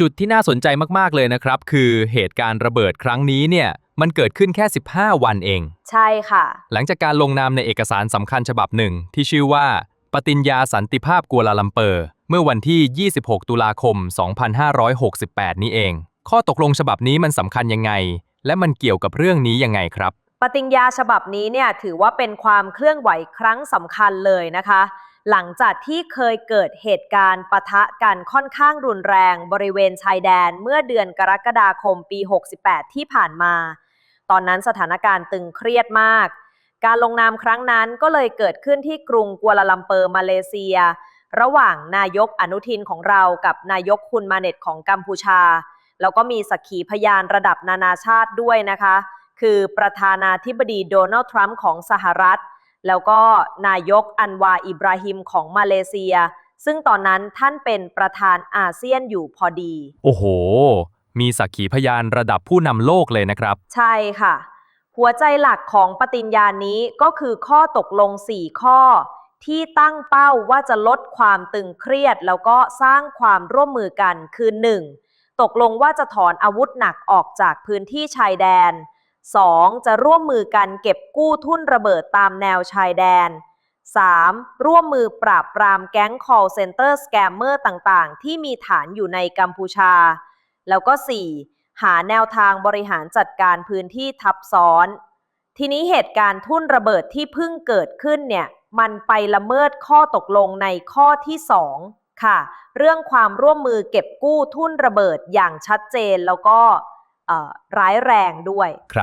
จุดที่น่าสนใจมากๆเลยนะครับ คือเหตุการณ์ระเบิดครั้งนี้เนี่ยมันเกิดขึ้นแค่ 15 วันเอง ใช่ค่ะ หลังจากการลงนามในเอกสารสำคัญฉบับหนึ่ง ที่ชื่อว่า ปฏิญญาสันติภาพกัวลาลัมเปอร์ เมื่อวันที่ 26 ตุลาคม 2568 นี้เอง ข้อตกลงฉบับนี้มันสำคัญยังไง และมันเกี่ยวกับเรื่องนี้ยังไงครับ ปฏิญญาฉบับนี้เนี่ยถือว่าเป็นความเคลื่อนไหวครั้งสำคัญเลยนะคะ หลังจากที่เคยเกิดเหตุการณ์ปะทะกันค่อนข้างรุนแรงบริเวณชายแดนเมื่อเดือนกรกฎาคมปี 68 ที่ผ่านมา ตอนนั้นสถานการณ์ตึงเครียดมาก การลงนามครั้งนั้นก็เลยเกิดขึ้นที่กรุงกัวลาลัมเปอร์มาเลเซีย ระหว่างนายกอนุทินของเรากับนายกคุนมาเน็ตของกัมพูชา แล้วก็มีสักขีพยานระดับนานาชาติด้วยนะคะ คือประธานาธิบดีโดนัลด์ทรัมป์ของสหรัฐ แล้วก็นายกอันวาอิบราฮิมของมาเลเซีย ซึ่งตอนนั้นท่านเป็นประธานอาเซียนอยู่พอดี โอ้โห มีสักขีพยานระดับผู้นำโลกเลยนะครับ ใช่ค่ะ หัวใจหลักของปฏิญญานี้ก็คือข้อตกลง 4 ข้อ ที่ตั้งเป้าว่าจะลดความตึงเครียด แล้วก็สร้างความร่วมมือกันคือ 1. ตกลงว่าจะถอนอาวุธหนักออกจากพื้นที่ชายแดน 2. จะร่วมมือกันเก็บกู้ทุ่นระเบิดตามแนวชายแดน 3. ร่วมมือปราบปรามแก๊ง call center scammer ต่างๆ ที่มีฐานอยู่ในกัมพูชา แล้วก็ 4. หาแนวทางบริหารจัดการพื้นที่ทับซ้อน ทีนี้เหตุการณ์ทุ่นระเบิดที่เพิ่งเกิดขึ้นเนี่ย มันไปละเมิดข้อตกลงในข้อที่ 2 ค่ะ เรื่องความร่วมมือเก็บกู้ทุ่นระเบิดอย่างชัดเจนแล้วก็ร้ายแรงด้วยครับ